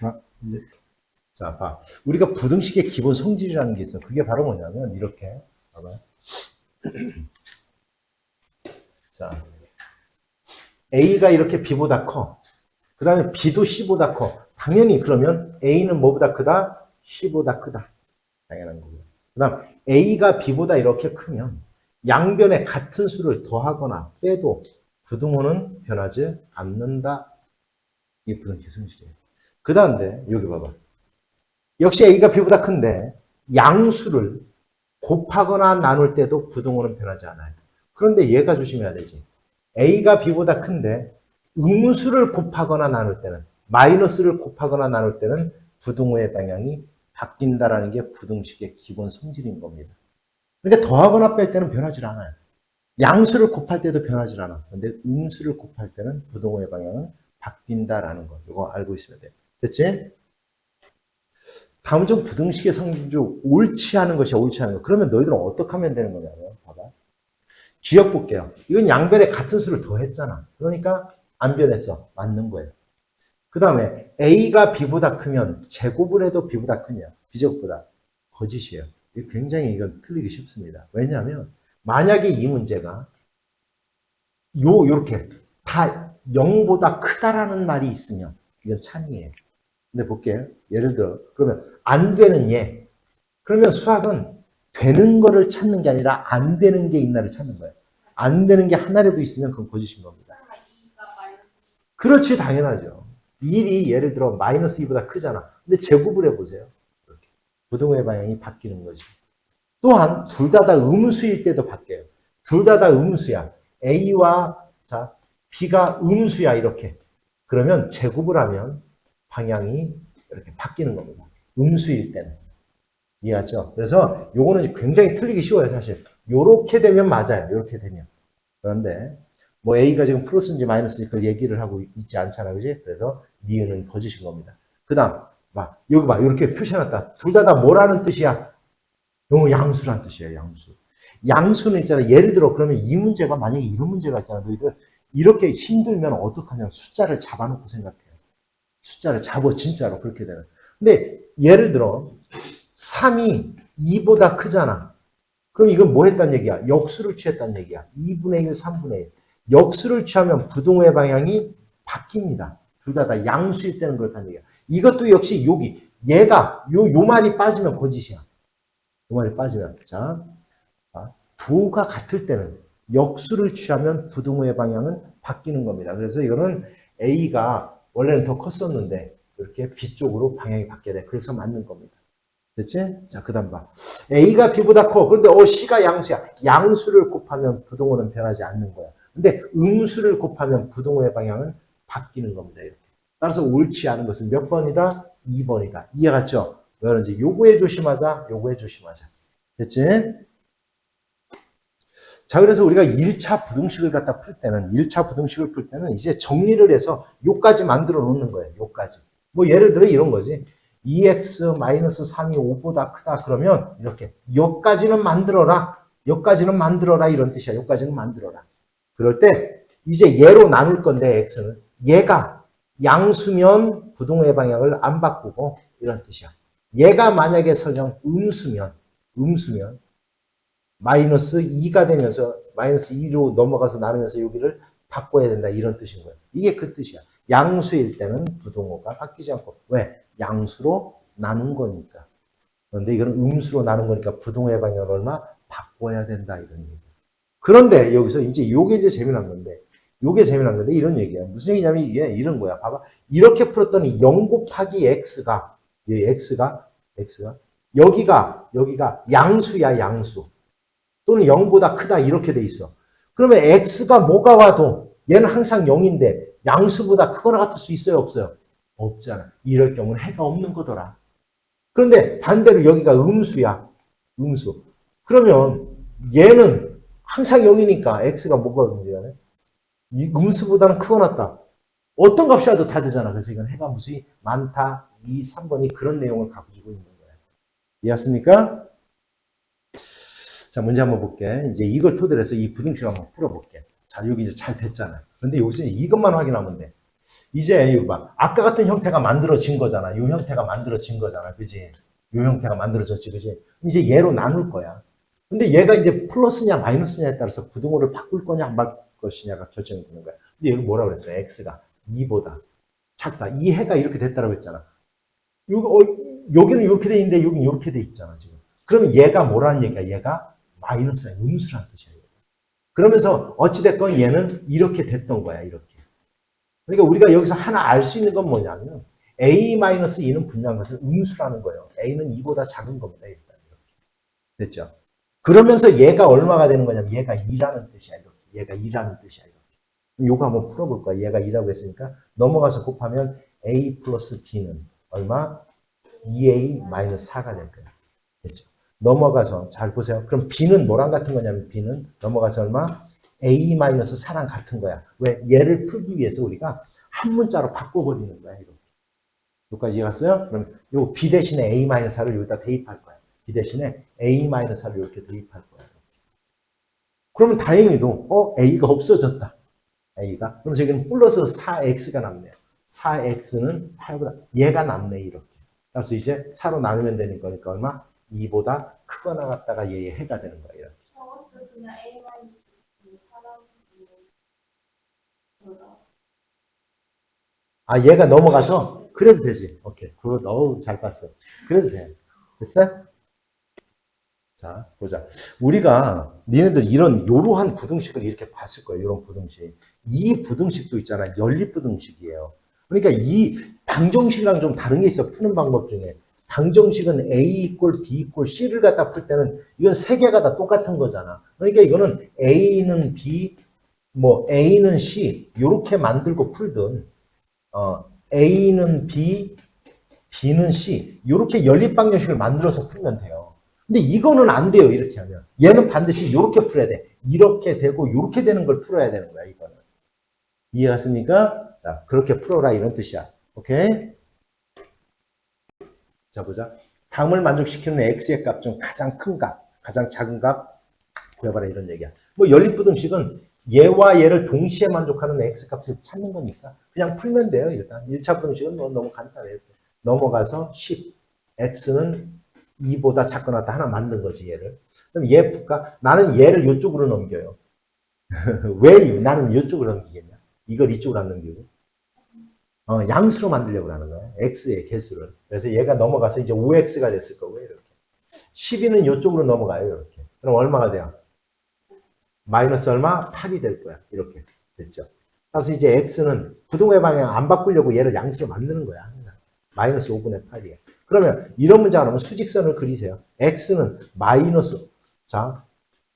자, 이제 자, 봐. 우리가 부등식의 기본 성질이라는 게 있어. 그게 바로 뭐냐면 이렇게 봐봐. 자, A가 이렇게 B보다 커. 그 다음에 B도 C보다 커. 당연히 그러면 A는 뭐보다 크다? C보다 크다. 당연한 거고요. 그 다음 A가 B보다 이렇게 크면 양변에 같은 수를 더하거나 빼도 부등호는 변하지 않는다. 이게 부등식 성질이에요. 그 다음에 여기 봐봐. 역시 A가 B보다 큰데 양수를 곱하거나 나눌 때도 부등호는 변하지 않아요. 그런데 얘가 조심해야 되지. A가 B보다 큰데 음수를 곱하거나 나눌 때는 마이너스를 곱하거나 나눌 때는 부등호의 방향이 바뀐다라는 게 부등식의 기본 성질인 겁니다. 그러니까 더하거나 뺄 때는 변하지 않아요. 양수를 곱할 때도 변하지 않아. 근데 음수를 곱할 때는 부등호의 방향은 바뀐다라는 거. 이거 알고 있어야 돼. 됐지? 다음 좀 부등식의 성질 옳지 않은 것이 옳지 않은 것. 그러면 너희들은 어떻게 하면 되는 거냐면, 봐봐. 기억 볼게요. 이건 양변에 같은 수를 더했잖아. 그러니까 안 변했어. 맞는 거예요. 그 다음에 A가 B보다 크면 제곱을 해도 B보다 크냐? B제곱보다. 거짓이에요. 굉장히 이건 틀리기 쉽습니다. 왜냐하면 만약에 이 문제가 요 요렇게 다 0보다 크다라는 말이 있으면 이건 참이에요. 근데 볼게요. 예를 들어 그러면 안 되는 얘. 그러면 수학은 되는 거를 찾는 게 아니라 안 되는 게 있나를 찾는 거예요. 안 되는 게 하나라도 있으면 그건 거짓인 겁니다. 그렇지 당연하죠. 1이 예를 들어 마이너스 2보다 크잖아. 근데 제곱을 해보세요. 이렇게. 부등호의 방향이 바뀌는 거지. 또한 둘 다 다 음수일 때도 바뀌어요. 둘 다 다 음수야. A와 자 B가 음수야 이렇게. 그러면 제곱을 하면 방향이 이렇게 바뀌는 겁니다. 음수일 때는. 이해하죠? 그래서 요거는 굉장히 틀리기 쉬워요, 사실. 요렇게 되면 맞아요. 요렇게 되면. 그런데 뭐 A가 지금 플러스인지 마이너스인지 그걸 얘기를 하고 있지 않잖아. 그지? 그래서 니은은 거짓인 겁니다. 그 다음, 봐. 여기 봐. 이렇게 표시해놨다. 둘 다 다 뭐라는 뜻이야? 요거 양수란 뜻이에요, 양수. 양수는 있잖아. 예를 들어, 그러면 이 문제가 만약에 이런 문제가 있잖아. 너희들 이렇게 힘들면 어떡하냐. 숫자를 잡아놓고 생각해요. 숫자를 잡아, 진짜로. 그렇게 되는. 근데 예를 들어, 3이 2보다 크잖아. 그럼 이건 뭐 했단 얘기야? 역수를 취했단 얘기야. 2분의 1, 3분의 1. 역수를 취하면 부등호의 방향이 바뀝니다. 둘 다 다 양수일 때는 그렇다는 얘기야. 이것도 역시 여기 얘가 요, 요 말이 빠지면 거짓이야. 요 말이 빠지면 자 아, 부호가 같을 때는 역수를 취하면 부등호의 방향은 바뀌는 겁니다. 그래서 이거는 A가 원래는 더 컸었는데 이렇게 B 쪽으로 방향이 바뀌게 돼. 그래서 맞는 겁니다. 됐지? 자, 그 다음 봐. A가 B보다 커. 그런데 어, C가 양수야. 양수를 곱하면 부등호는 변하지 않는 거야. 근데 음수를 곱하면 부등호의 방향은 바뀌는 겁니다. 이렇게. 따라서 옳지 않은 것은 몇 번이다? 2번이다. 이해 갔죠? 그런지 요거에 조심하자. 요거에 조심하자. 됐지? 자, 그래서 우리가 1차 부등식을 갖다 풀 때는, 1차 부등식을 풀 때는 이제 정리를 해서 요까지 만들어 놓는 거예요. 요까지. 뭐 예를 들어 이런 거지. 2x-3이 5보다 크다 그러면 이렇게 여기까지는 만들어라. 여기까지는 만들어라 이런 뜻이야. 여기까지는 만들어라. 그럴 때 이제 얘로 나눌 건데 x는 얘가 양수면 부등호의 방향을 안 바꾸고 이런 뜻이야. 얘가 만약에 설령 음수면 음수면 마이너스 2가 되면서 마이너스 2로 넘어가서 나누면서 여기를 바꿔야 된다 이런 뜻인 거예요. 이게 그 뜻이야. 양수일 때는 부등호가 바뀌지 않고 왜? 양수로 나눈 거니까. 그런데 이거는 음수로 나눈 거니까 부등호의 방향을 얼마 바꿔야 된다 이런 얘기. 그런데 여기서 이제 요게 이제 재미난 건데 요게 재미난 건데 이런 얘기야. 무슨 얘기냐면 이게 이런 거야. 봐봐. 이렇게 풀었더니 0 곱하기 x가 이 x가 x가 여기가 여기가 양수야 양수. 또는 0보다 크다 이렇게 돼 있어. 그러면 x가 뭐가 와도 얘는 항상 0인데 양수보다 크거나 같을 수 있어요 없어요? 없잖아. 이럴 경우는 해가 없는 거더라. 그런데 반대로 여기가 음수야. 음수. 그러면 얘는 항상 0이니까 x가 뭐가? 이 음수보다는 크거나 같다. 어떤 값이 와도 다 되잖아. 그래서 이건 해가 무수히 많다. 2, 3번이 그런 내용을 가지고 있는 거예요. 이해했습니까? 자, 문제 한번 볼게. 이제 이걸 토대로 해서 이 부등식을 한번 풀어볼게. 자, 여기 이제 잘 됐잖아. 근데 여기서 이것만 확인하면 돼. 이제 이거 봐. 아까 같은 형태가 만들어진 거잖아. 이 형태가 만들어진 거잖아. 그지? 이 형태가 만들어졌지. 그지? 이제 얘로 나눌 거야. 근데 얘가 이제 플러스냐 마이너스냐에 따라서 구동호를 바꿀 거냐 안 바꿀 것이냐가 결정이 되는 거야. 근데 여기 뭐라고 그랬어? x가 2보다 작다. 이 해가 이렇게 됐다라고 했잖아. 여기, 어, 여기는 이렇게 돼 있는데 여기는 이렇게 돼 있잖아, 지금. 그러면 얘가 뭐라는 얘기야? 얘가 마이너스야, 음수라는 뜻이야. 그러면서 어찌됐건 얘는 이렇게 됐던 거야, 이렇게. 그러니까 우리가 여기서 하나 알 수 있는 건 뭐냐면 a-2는 분명한 것은 음수라는 거예요. a는 2보다 작은 겁니다, 일단. 이렇게. 됐죠? 그러면서 얘가 얼마가 되는 거냐면 얘가 2라는 뜻이야, 이렇게. 얘가 2라는 뜻이야, 이렇게. 요거 한번 풀어볼 거야. 얘가 2라고 했으니까 넘어가서 곱하면 a 플러스 b는 얼마? 2a-4가 될 거야. 됐죠? 넘어가서 잘 보세요. 그럼 b는 뭐랑 같은 거냐면 b는 넘어가서 얼마? a-4랑 같은 거야. 왜? 얘를 풀기 위해서 우리가 한 문자로 바꿔버리는 거야. 이렇게. 여기까지 이해갔어요? 그럼 요 b 대신에 a-4를 여기다 대입할 거야. b 대신에 a-4를 이렇게 대입할 거야. 그러면 다행히도 어 a가 없어졌다. a가. 그럼 여기는 플러스 4x가 남네요. 4x는 8보다 얘가 남네 이렇게. 그래서 이제 4로 나누면 되니까 그러니까 얼마? 2보다 크거나 같다가 얘의 해가 되는. 이렇게. 저것도 그냥 A 아 얘가 넘어가서 그래도 되지. 오케이. 그거 너무 잘 봤어. 그래도 돼. 됐어? 자 보자. 우리가 니네들 이런 요러한 부등식을 이렇게 봤을 거예요. 이런 부등식. 이 부등식도 있잖아. 연립 부등식이에요. 그러니까 이 방정식이랑 좀 다른 게 있어. 푸는 방법 중에. 방정식은 A 이꼴 B 이꼴 C를 갖다 풀 때는 이건 세 개가 다 똑같은 거잖아. 그러니까 이거는 A는 B, 뭐 A는 C 이렇게 만들고 풀든 어, A는 B, B는 C 이렇게 연립 방정식을 만들어서 풀면 돼요. 근데 이거는 안 돼요. 이렇게 하면 얘는 반드시 이렇게 풀어야 돼. 이렇게 되고 이렇게 되는 걸 풀어야 되는 거야. 이거는 이해갔습니까? 자 그렇게 풀어라 이런 뜻이야. 오케이? 자 보자. 다음을 만족시키는 x의 값 중 가장 큰 값, 가장 작은 값 구해봐라 이런 얘기야. 뭐 연립부등식은 얘와 얘를 동시에 만족하는 x 값을 찾는 거니까 그냥 풀면 돼요 일단. 1차 부등식은 뭐 너무 간단해요. 넘어가서 10, x는 2보다 작거나 하나 만든 거지 얘를. 그럼 얘 풀까? 나는 얘를 이쪽으로 넘겨요. 왜 나는 이쪽으로 넘기겠냐? 이걸 이쪽으로 안 넘기고. 어, 양수로 만들려고 하는 거예요. x의 개수를. 그래서 얘가 넘어가서 이제 5x가 됐을 거고요. 이렇게. 12는 이쪽으로 넘어가요. 이렇게. 그럼 얼마가 돼요? 마이너스 얼마? 8이 될 거야. 이렇게 됐죠. 그래서 이제 x는 부동의 방향 안 바꾸려고 얘를 양수로 만드는 거야. 마이너스 5분의 8이에요. 그러면 이런 문제가 나오면 수직선을 그리세요. x는 마이너스 자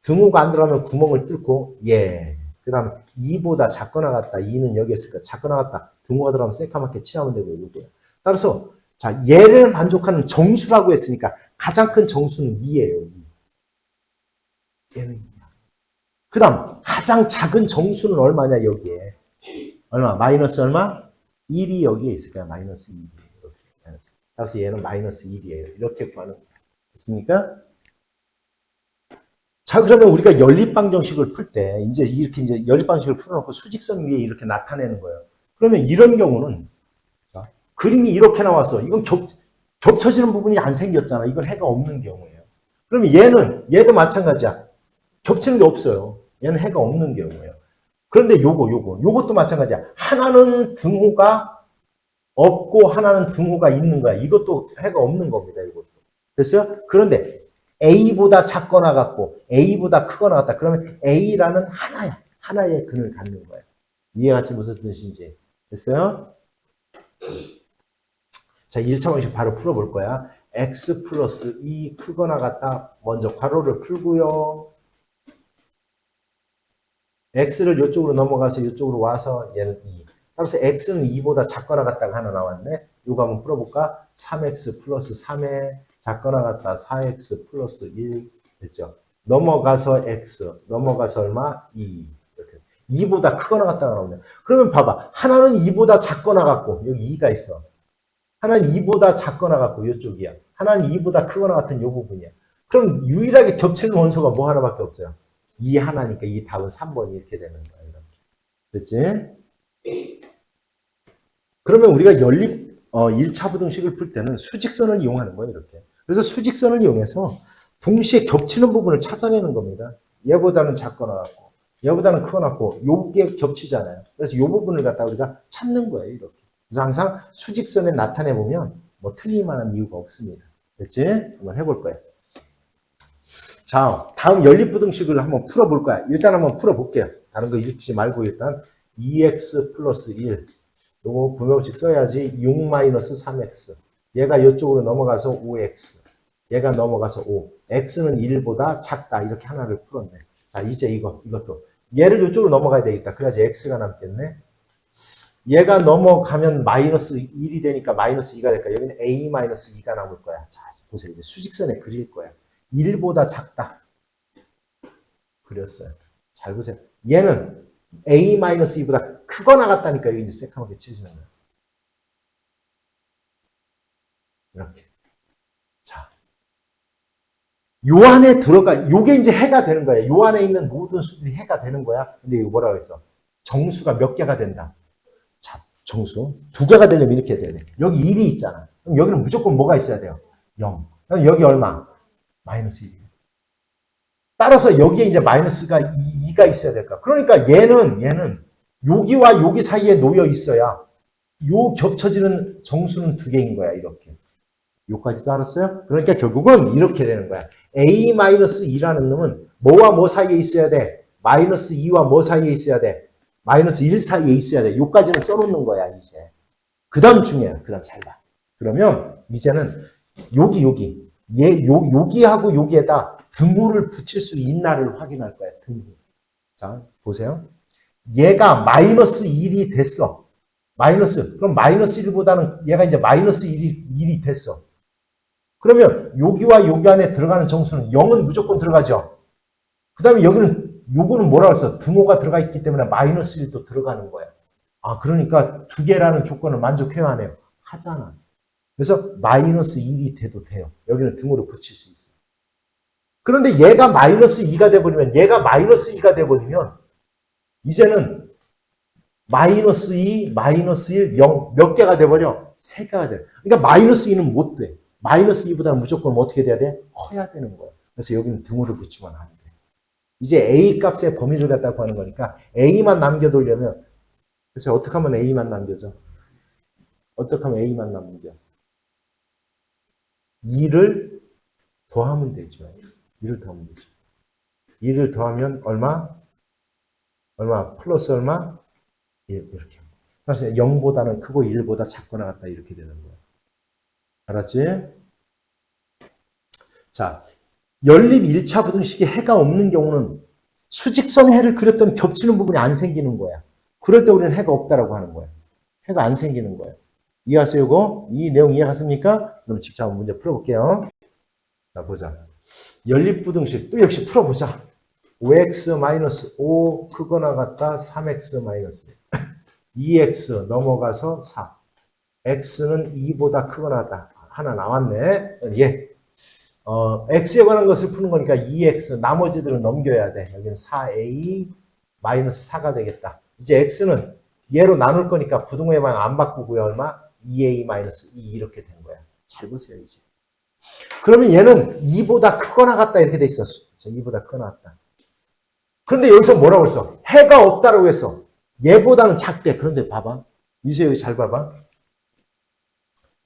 등호가 안 들어가면 구멍을 뚫고 예. 그 다음에 2보다 작거나 같다. 2는 여기 있을 거야. 작거나 같다. 등호가 들어가면 새까맣게 칠하면 되고 이거예요. 따라서 자 얘를 만족하는 정수라고 했으니까 가장 큰 정수는 2예요. 2. 얘는 2야. 그 다음 가장 작은 정수는 얼마냐 여기에. 얼마? 마이너스 얼마? 1이 여기에 있을 거야. 마이너스 1. 이렇게. 마이너스. 따라서 얘는 마이너스 1이에요. 이렇게 구하는 거. 됐습니까? 자, 그러면 우리가 연립방정식을 풀 때, 이제 이렇게 이제 연립방정식을 풀어놓고 수직선 위에 이렇게 나타내는 거예요. 그러면 이런 경우는, 자, 그림이 이렇게 나왔어. 이건 겹, 겹쳐지는 부분이 안 생겼잖아. 이건 해가 없는 경우예요. 그러면 얘는, 얘도 마찬가지야. 겹치는 게 없어요. 얘는 해가 없는 경우예요. 그런데 요거, 요거, 요것도 마찬가지야. 하나는 등호가 없고 하나는 등호가 있는 거야. 이것도 해가 없는 겁니다. 이것도. 됐어요? 그런데 A보다 작거나 같고 A보다 크거나 같다. 그러면 A라는 하나야. 하나의 근을 갖는 거예요. 이해갔지 무슨 뜻인지. 됐어요? 자, 1차 방식 바로 풀어볼 거야. x 플러스 2 크거나 같다. 먼저 괄호를 풀고요. x를 이쪽으로 넘어가서 이쪽으로 와서 얘는 2. 따라서 x는 2보다 작거나 같다가 하나 나왔네. 이거 한번 풀어볼까? 3x 플러스 3에 작거나 같다 4x 플러스 1 됐죠. 넘어가서 x, 넘어가서 얼마? 2. 이렇게. 2보다 크거나 같다가 나오네. 그러면 봐봐. 하나는 2보다 작거나 같고, 여기 2가 있어. 하나는 2보다 작거나 같고, 이쪽이야. 하나는 2보다 크거나 같은 요 부분이야. 그럼 유일하게 겹치는 원소가 뭐 하나밖에 없어요. 2 하나니까 이 답은 3번이 이렇게 되는 거야. 이렇게. 됐지? 그러면 우리가 연립 어, 1차 부등식을 풀 때는 수직선을 이용하는 거예요, 이렇게. 그래서 수직선을 이용해서 동시에 겹치는 부분을 찾아내는 겁니다. 얘보다는 작거나 같고, 얘보다는 크거나 같고, 요게 겹치잖아요. 그래서 요 부분을 갖다 우리가 찾는 거예요, 이렇게. 그래서 항상 수직선에 나타내 보면 뭐 틀릴 만한 이유가 없습니다. 됐지? 한번 해볼 거예요. 자, 다음 연립부등식을 한번 풀어볼 거야. 일단 한번 풀어볼게요. 다른 거 읽지 말고 일단 2x 플러스 1. 요거 분모식 써야지 6 마이너스 3x. 얘가 이쪽으로 넘어가서 5x. 얘가 넘어가서 5. x는 1보다 작다. 이렇게 하나를 풀었네. 자, 이제 이거, 이것도. 얘를 이쪽으로 넘어가야 되겠다. 그래야지 x가 남겠네. 얘가 넘어가면 마이너스 1이 되니까 마이너스 2가 될까? 여기는 a 마이너스 2가 남을 거야. 자, 보세요. 이제 수직선에 그릴 거야. 1보다 작다. 그렸어요. 잘 보세요. 얘는 a-2보다 크거나 같다니까 여기 이제 새까맣게 칠시는 거예요. 이렇게. 자. 요 안에 들어가, 요게 이제 해가 되는 거야. 요 안에 있는 모든 수들이 해가 되는 거야. 근데 이거 뭐라고 했어? 정수가 몇 개가 된다. 자, 정수. 두 개가 되려면 이렇게 돼야 돼. 여기 1이 있잖아. 그럼 여기는 무조건 뭐가 있어야 돼요? 0. 그럼 여기 얼마? 마이너스 1. 따라서 여기에 이제 마이너스가 2, 가 있어야 될까? 그러니까 얘는, 얘는 여기와 여기 사이에 놓여 있어야 요 겹쳐지는 정수는 두 개인 거야, 이렇게. 요까지도 알았어요? 그러니까 결국은 이렇게 되는 거야. a-2라는 놈은 뭐와 뭐 사이에 있어야 돼? 마이너스 2와 뭐 사이에 있어야 돼? 마이너스 1 사이에 있어야 돼. 요까지는 써놓는 거야, 이제. 그 다음 중요해. 그 다음 잘 봐. 그러면 이제는 여기, 여기. 얘, 요, 여기하고 여기에다 등호를 붙일 수 있나를 확인할 거야, 등호. 자, 보세요. 얘가 마이너스 1이 됐어. 마이너스. 그럼 마이너스 1보다는 얘가 이제 마이너스 1이, 1이 됐어. 그러면 여기와 여기 안에 들어가는 정수는 0은 무조건 들어가죠. 그 다음에 여기는 요거는 뭐라고 했어? 등호가 들어가 있기 때문에 마이너스 1도 들어가는 거야. 아, 그러니까 두 개라는 조건을 만족해야 하네요. 하잖아. 그래서 마이너스 1이 돼도 돼요. 여기는 등호를 붙일 수 있어요. 그런데 얘가 마이너스 2가 돼버리면, 얘가 마이너스 2가 돼버리면, 이제는 마이너스 2, 마이너스 1, 0 몇 개가 돼버려? 세 개가 돼. 그러니까 마이너스 2는 못 돼. 마이너스 2보다는 무조건 어떻게 돼야 돼? 커야 되는 거야. 그래서 여기는 등호를 붙이면 안 돼. 이제 A 값의 범위를 갖다 구하는 거니까 A만 남겨두려면, 그래서 어떻게 하면 A만 남겨져? 어떻게 하면 A만 남겨? 2를 더하면 되죠. 2를 더하면 되죠. 2를 더하면 얼마? 얼마? 플러스 얼마? 1, 이렇게. 사실 0보다는 크고 1보다 작거나 같다 이렇게 되는 거예요. 알았지? 자, 연립 1차 부등식에 해가 없는 경우는 수직선 해를 그렸더니 겹치는 부분이 안 생기는 거야. 그럴 때 우리는 해가 없다라고 하는 거야. 해가 안 생기는 거야. 이해하세요, 이거? 이 내용 이해갔습니까? 그럼 직접 한번 문제 풀어볼게요. 자, 보자. 연립부등식, 또 역시 풀어보자. 5x-5 크거나 같다 3x- 2x 넘어가서 4. x는 2보다 크거나 같다. 하나 나왔네. 예. 어, x에 관한 것을 푸는 거니까 2x, 나머지들은 넘겨야 돼. 여기는 4a 마이너스 4가 되겠다. 이제 x는 얘로 나눌 거니까 부등호의 방향 안 바꾸고요. 얼마? 2a 마이너스 2 이렇게 된 거야. 잘 보세요, 이제. 그러면 얘는 2보다 크거나 같다 이렇게 돼 있어. 2보다 크거나 같다. 그런데 여기서 뭐라고 했어? 해가 없다라고 했어. 얘보다는 작대. 그런데 봐봐. 유세 여기 잘 봐봐.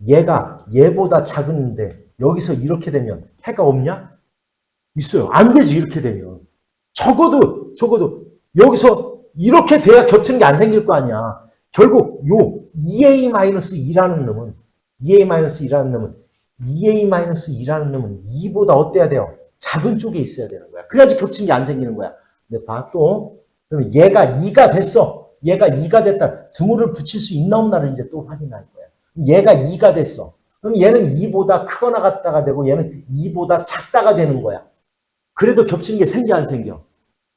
얘가 얘보다 작은데 여기서 이렇게 되면 해가 없냐? 있어요. 안 되지 이렇게 되면. 적어도 적어도 여기서 이렇게 돼야 겹치는 게 안 생길 거 아니야. 결국 요 2a-2라는 놈은 2a-2라는 놈은 2a-2라는 놈은 2보다 어때야 돼요? 작은 쪽에 있어야 되는 거야. 그래야지 겹치는 게 안 생기는 거야. 근데 봐 또. 그러면 얘가 2가 됐어. 얘가 2가 됐다. 등호를 붙일 수 있나 없나를 이제 또 확인할 거야. 얘가 2가 됐어. 그럼 얘는 2보다 크거나 같다가 되고 얘는 2보다 작다가 되는 거야. 그래도 겹치는 게 생겨 안 생겨?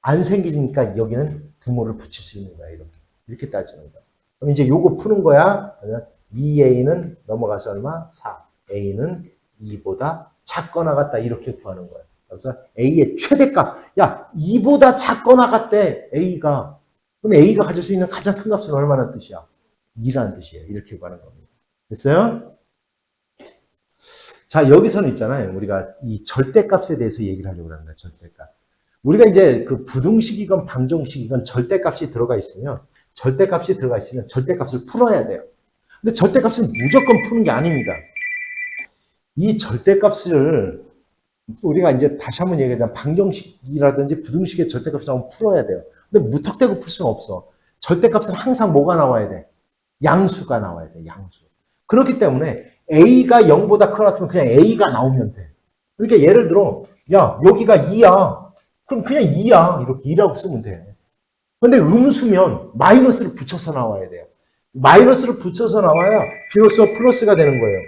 안 생기니까 여기는 등호를 붙일 수 있는 거야. 이렇게. 이렇게 따지는 거야. 그럼 이제 요거 푸는 거야. 그러면 2a는 넘어가서 얼마? 4. a는 2보다 작거나 같다. 이렇게 구하는 거야. 그래서 a의 최대값. 야, 2보다 작거나 같대. a가. 그럼 a가 가질 수 있는 가장 큰 값은 얼마나 뜻이야? 2라는 뜻이에요. 이렇게 구하는 겁니다. 됐어요? 자, 여기서는 있잖아요. 우리가 이 절대값에 대해서 얘기를 하려고 합니다. 절대값. 우리가 이제 그 부등식이건 방정식이건 절대값이 들어가 있으면 절대값이 들어가 있으면 절대값을 풀어야 돼요. 근데 절대값은 무조건 푸는 게 아닙니다. 이 절대값을 우리가 이제 다시 한번 얘기하자면 방정식이라든지 부등식의 절대값을 한번 풀어야 돼요. 근데 무턱대고 풀 수는 없어. 절대값은 항상 뭐가 나와야 돼? 양수가 나와야 돼. 양수. 그렇기 때문에 A가 0보다 크거나 같으면 그냥 A가 나오면 돼. 그러니까 예를 들어 야 여기가 2야. 그럼 그냥 2야. 이렇게 2라고 쓰면 돼. 근데 음수면 마이너스를 붙여서 나와야 돼요. 마이너스를 붙여서 나와야 비로소 플러스가 되는 거예요.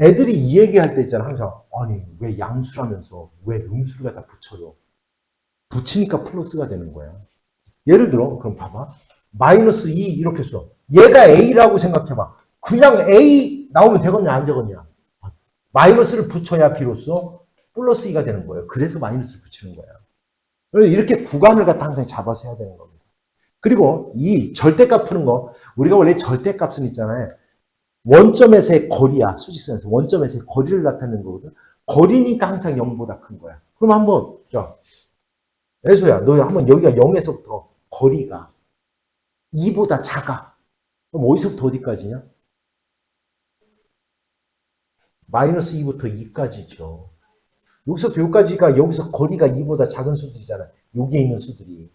애들이 이 얘기할 때 있잖아. 항상 아니 왜 양수라면서 왜 음수를 갖다 붙여요? 붙이니까 플러스가 되는 거야. 예를 들어 그럼 봐봐. 마이너스 2 이렇게 써. 얘가 A라고 생각해봐. 그냥 A 나오면 되겠냐 안 되겠냐? 마이너스를 붙여야 비로소 플러스 2가 되는 거예요. 그래서 마이너스를 붙이는 거야. 그래서 이렇게 구간을 갖다 항상 잡아서 해야 되는 겁니다. 그리고 이 절대값 푸는 거 우리가 원래 절대값은 있잖아요. 원점에서의 거리야. 수직선에서 원점에서의 거리를 나타내는 거거든. 거리니까 항상 0보다 큰 거야. 그럼 한번 자 애소야 너 한번 여기가 0에서부터 거리가 2보다 작아. 그럼 어디서부터 어디까지냐? 마이너스 2부터 2까지죠. 여기서부터 여기까지가 여기서 거리가 2보다 작은 수들이잖아. 여기에 있는 수들이.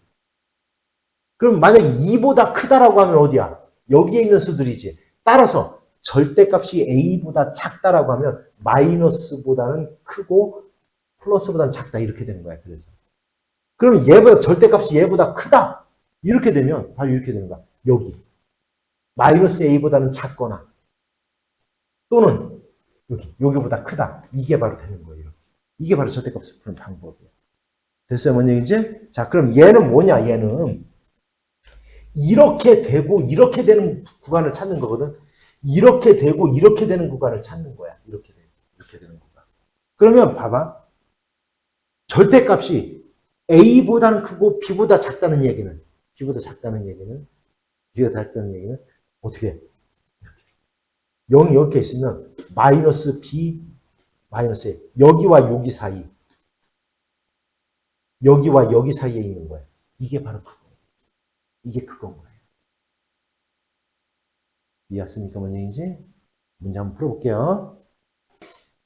그럼 만약에 2보다 크다라고 하면 어디야? 여기에 있는 수들이지. 따라서 절대값이 A보다 작다라고 하면 마이너스보다는 크고 플러스보다는 작다 이렇게 되는 거야. 그래서. 그러면 얘보다 절대값이 얘보다 크다. 이렇게 되면 바로 이렇게 되는 거야. 여기. 마이너스 A보다는 작거나 또는 여기 여기보다 크다. 이게 바로 되는 거예요. 이게 바로 절대값을 푸는 방법이에요. 됐어요, 뭔 얘기인지? 자, 그럼 얘는 뭐냐? 얘는 이렇게 되고 이렇게 되는 구간을 찾는 거거든. 이렇게 되고 이렇게 되는 구간을 찾는 거야. 이렇게 되고 이렇게 되는 구간. 그러면 봐봐. 절대값이 A보다는 크고 B보다 작다는 얘기는 B보다 작다는 얘기는 B보다 작다는 얘기는 어떻게 해? 이렇게. 0이 이렇게 있으면 마이너스 B 마이너스 A. 여기와 여기 사이 여기와 여기 사이에 있는 거야. 이게 바로 그거. 이게 그건 거예요. 이해했습니까? 뭔 얘기인지? 문제 한번 풀어볼게요.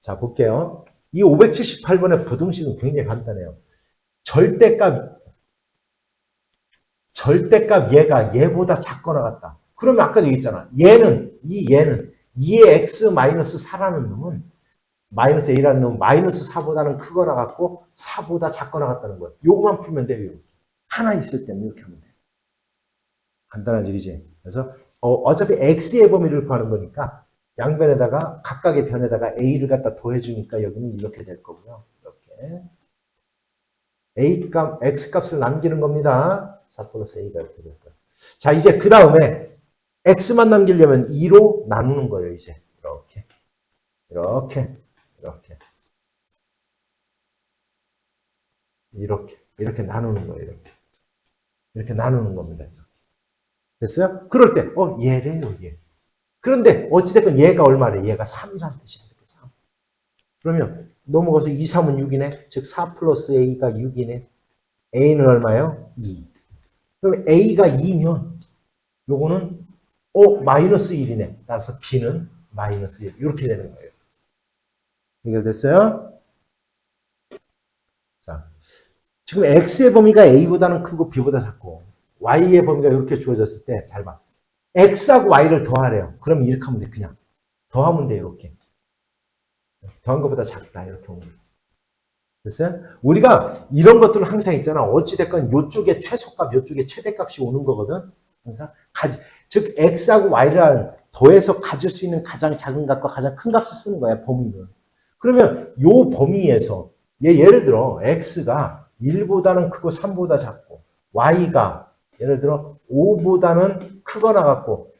자, 볼게요. 이 578번의 부등식은 굉장히 간단해요. 절대값, 절대값 얘가 얘보다 작거나 같다. 그러면 아까도 얘기했잖아. 얘는, 이 얘는 2의 x 마이너스 4라는 놈은 마이너스 a라는 놈은 마이너스 4보다는 크거나 같고 4보다 작거나 같다는 거예요. 요거만 풀면 돼요. 하나 있을 때는 이렇게 하면 돼요. 간단하지, 그지? 그래서 어, 차피 x의 범위를 구하는 거니까 양변에다가 각각의 변에다가 a를 갖다 더해주니까 여기는 이렇게 될 거고요. 이렇게 a 값, x 값을 남기는 겁니다. 4 플러스 a가 이렇게 될 거예요. 자, 이제 그 다음에 x만 남기려면 2로 나누는 거예요. 이제 이렇게, 이렇게, 이렇게, 이렇게, 이렇게 나누는 거예요. 이렇게, 이렇게 나누는 겁니다. 됐어요? 그럴 때, 어, 얘래요, 얘. 그런데, 어찌됐건 얘가 얼마래? 얘가 3이라는 뜻이야. 3. 그러면, 넘어가서 2, 3은 6이네? 즉, 4 플러스 A가 6이네? A는 얼마요? 2. 그럼 A가 2면, 요거는, 어, 마이너스 1이네. 따라서 B는 마이너스 1. 이렇게 되는 거예요. 해결됐어요? 자, 지금 X의 범위가 A보다는 크고 B보다 작고, Y의 범위가 이렇게 주어졌을 때, 잘 봐. X하고 Y를 더하래요. 그럼 이렇게 하면 돼, 그냥. 더하면 돼, 이렇게. 더한 것보다 작다, 이렇게 오면 돼. 됐어요? 우리가 이런 것들을 항상 있잖아. 어찌됐건 이쪽에 최소값, 이쪽에 최대값이 오는 거거든. 항상. 가지, 즉, X하고 Y를 더해서 가질 수 있는 가장 작은 값과 가장 큰 값을 쓰는 거야, 범위는. 그러면 요 범위에서, 얘, 예를 들어, X가 1보다는 크고 3보다 작고, Y가 예를 들어 5보다는 크거나 같고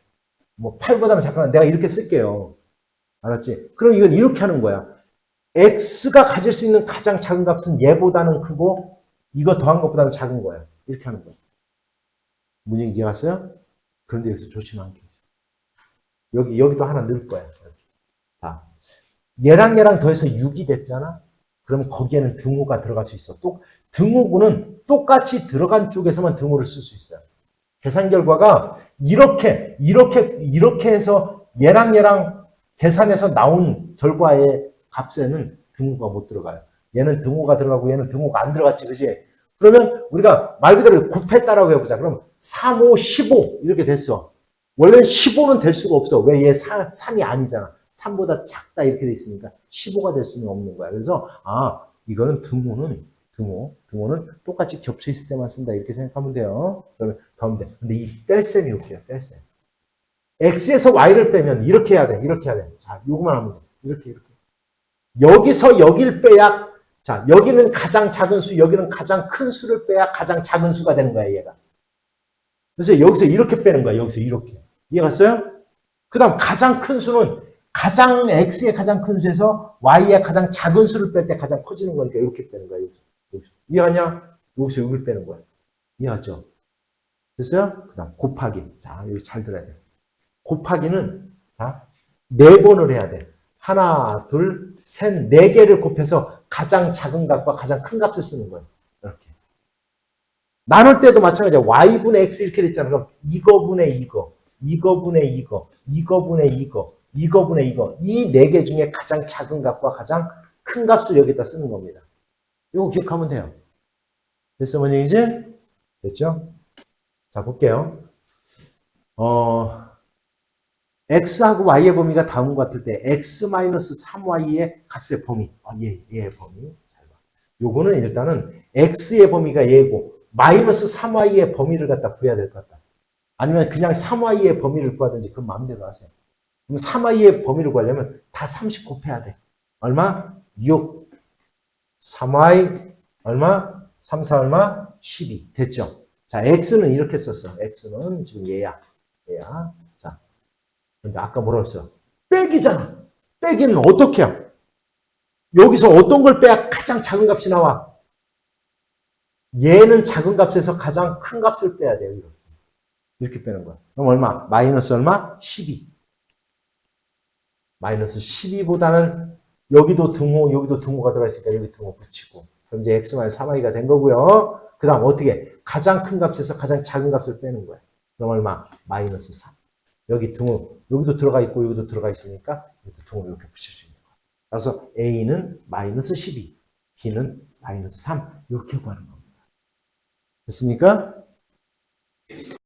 뭐 8보다는 작거나 내가 이렇게 쓸게요. 알았지? 그럼 이건 이렇게 하는 거야. X가 가질 수 있는 가장 작은 값은 얘보다는 크고 이거 더한 것보다는 작은 거야. 이렇게 하는 거야. 문제 이해 갔어요? 그런데 여기서 조심한 게 있어. 여기, 여기도 하나 넣을 거야. 자, 얘랑 얘랑 더해서 6이 됐잖아? 그러면 거기에는 등호가 들어갈 수 있어. 또, 등호구는 똑같이 들어간 쪽에서만 등호를 쓸 수 있어요. 계산 결과가 이렇게, 이렇게, 이렇게 해서 얘랑 얘랑 계산해서 나온 결과의 값에는 등호가 못 들어가요. 얘는 등호가 들어가고 얘는 등호가 안 들어갔지, 그지? 그러면 우리가 말 그대로 곱했다라고 해보자. 그럼 3, 5, 15 이렇게 됐어. 원래는 15는 될 수가 없어. 왜얘 3이 아니잖아. 3보다 작다 이렇게 돼 있으니까 15가 될 수는 없는 거야. 그래서 아 이거는 등호는 등호 등호는 똑같이 겹쳐 있을 때만 쓴다 이렇게 생각하면 돼요. 그러면 돼. 근데 이 뺄셈이 웃겨요. 뺄셈. x에서 y를 빼면 이렇게 해야 돼. 이렇게 해야 돼. 자, 요거만 하면 돼. 이렇게 이렇게. 여기서 여기를 빼야 자, 여기는 가장 작은 수, 여기는 가장 큰 수를 빼야 가장 작은 수가 되는 거야, 얘가. 그래서 여기서 이렇게 빼는 거야, 여기서 이렇게. 이해갔어요? 그 다음 가장 큰 수는 가장 x의 가장 큰 수에서 y의 가장 작은 수를 뺄 때 가장 커지는 거니까 이렇게 빼는 거야, 여기서. 여기서. 이해하냐? 여기서 여기를 빼는 거야. 이해하죠? 됐어요? 그 다음 곱하기. 자, 여기 잘 들어야 돼. 곱하기는, 자, 네 번을 해야 돼. 하나, 둘, 셋, 네 개를 곱해서 가장 작은 값과 가장 큰 값을 쓰는 거예요. 이렇게. 나눌 때도 마찬가지야. y분의 x 이렇게 됐잖아. 그럼 이거분의 이거, 이거분의 이거, 이거분의 이거, 이거분의 이거. 이 네 개 중에 가장 작은 값과 가장 큰 값을 여기다 쓰는 겁니다. 이거 기억하면 돼요. 됐어, 뭐니 이제? 됐죠? 자, 볼게요. 어, x하고 y의 범위가 다음과 같을 때 x-3y의 값의 범위. 아, 얘, 얘의 범위. 잘 봐. 요거는 일단은 x의 범위가 얘고 마이너스 3y의 범위를 갖다 구해야 될 것 같다. 아니면 그냥 3y의 범위를 구하든지 그 마음대로 하세요. 그럼 3y의 범위를 구하려면 다 30 곱해야 돼. 얼마? 6. 3y 얼마? 3, 4 얼마? 12. 됐죠? 자, x는 이렇게 썼어. x는 지금 얘야. 얘야. 자, 근데 아까 뭐라고 했어? 빼기잖아. 빼기는 어떻게 해요? 여기서 어떤 걸 빼야 가장 작은 값이 나와? 얘는 작은 값에서 가장 큰 값을 빼야 돼요. 이렇게. 이렇게 빼는 거야. 그럼 얼마? 마이너스 얼마? 12. 마이너스 12보다는 여기도 등호, 여기도 등호가 들어가 있으니까 여기 등호 붙이고. 그럼 이제 x-3y가 된 거고요. 그 다음 어떻게? 가장 큰 값에서 가장 작은 값을 빼는 거야. 그럼 얼마? 마이너스 3. 여기 등호, 여기도 들어가 있고 여기도 들어가 있으니까 여기도 등호를 이렇게 붙일 수 있는 거야. 그래서 A는 마이너스 12, B는 마이너스 3 이렇게 구하는 겁니다. 됐습니까?